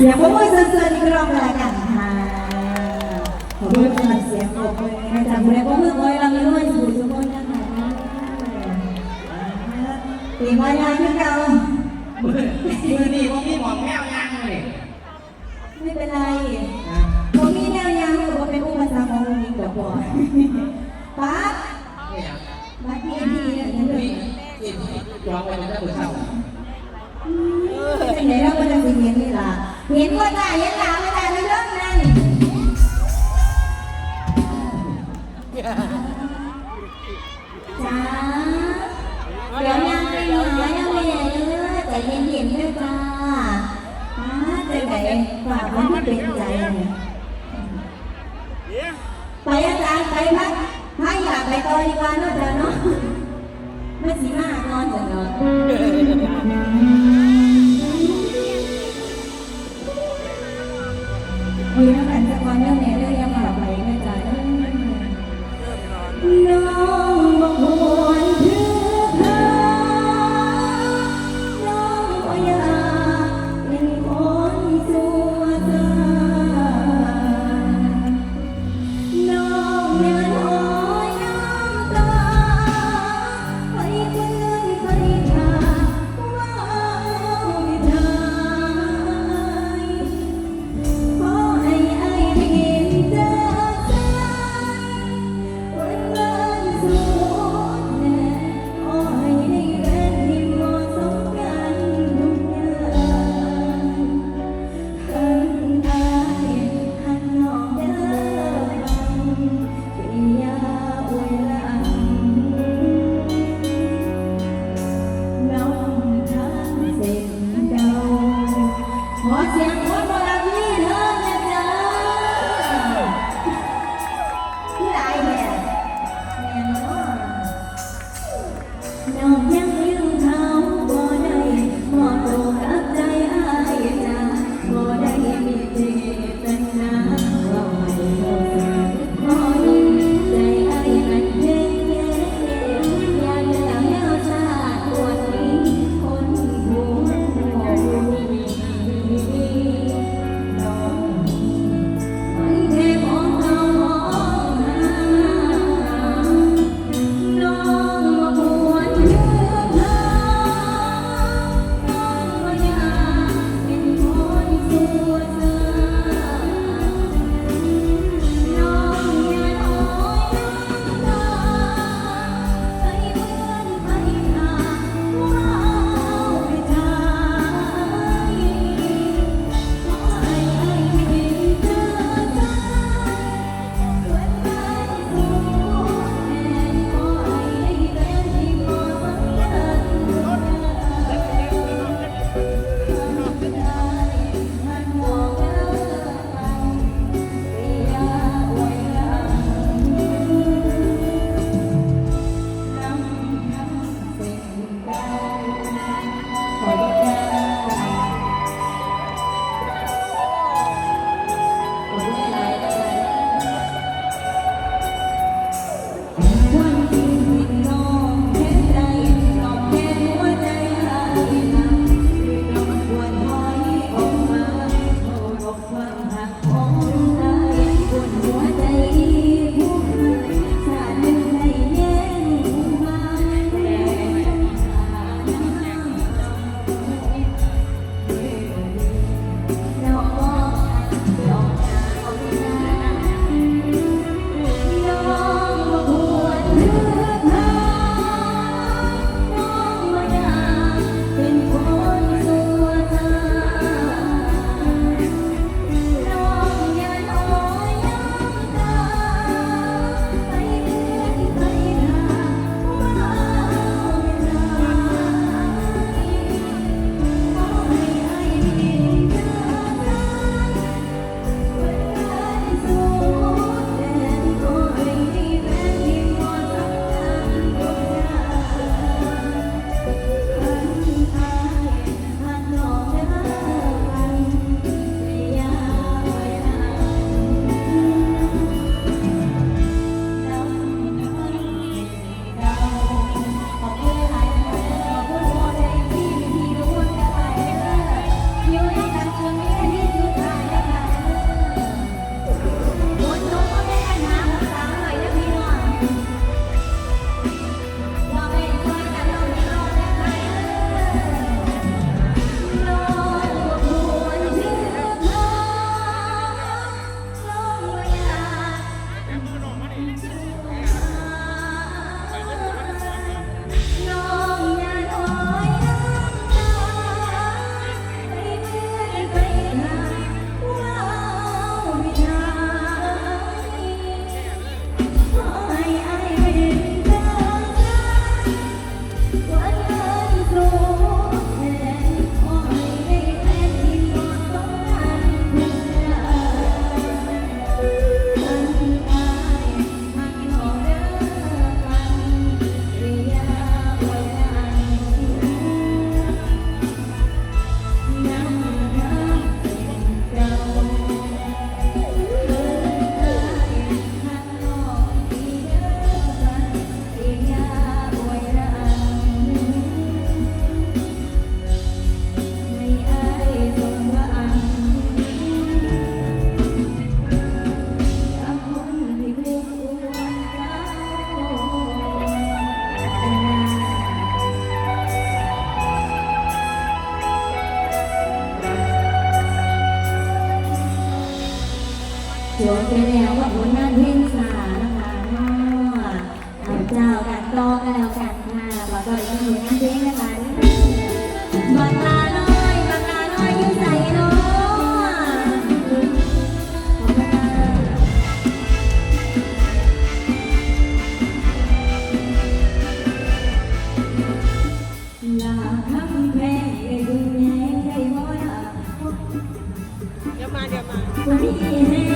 เสียงปรบมือสั่นๆอีกรอบกันละกันค่ะขอบคุณสำหรับเสียงปรบมือนะจ๊ะผู้ใดปรบมือคอยเราไม่รู้ว่าสู่ทุกคนนะคะตีมายาขึ้นเรามือมือนี่ว่ามีหมองแมวยังเลยไม่เป็นไรนะผมมีแนวยางหรือว่าเป็นอุปสรรคของผมเดี๋ยวก่อป๊าไม่อยากบัดนี้ทีเนี่ยยังเหลืมีอกินจองไว้ในตู้เช่าเป็นไงเราก็จะไปเห็นนี่ล่ะ เห็นว่าได้เห็นหลาไม่ได้ในเรื่องนั้นจ้าเดี๋ยวยังไม่หายังไม่เห็นเลยใจเย็นๆด้วยจ้าอ่าใจไหนฝากมันที่เป็นใจเนี่ยไปอาจารย์ไปพักถ้าอยากไปต่อดีกว่าเนาะเดี๋ยวเนาะไม่สีมากนอนจะนอน 我将。 สวมเป็นแนวว่าบผลงานเพลงสานะคะก็เจ้ากันต่อกันแล้วกันค่ะอล้วก็ยังมีงานเพลงนะคะบังลาน้อยบังลาน้อยยิ้มใส่น้อยเดี๋ยวมาเดี๋ยวมา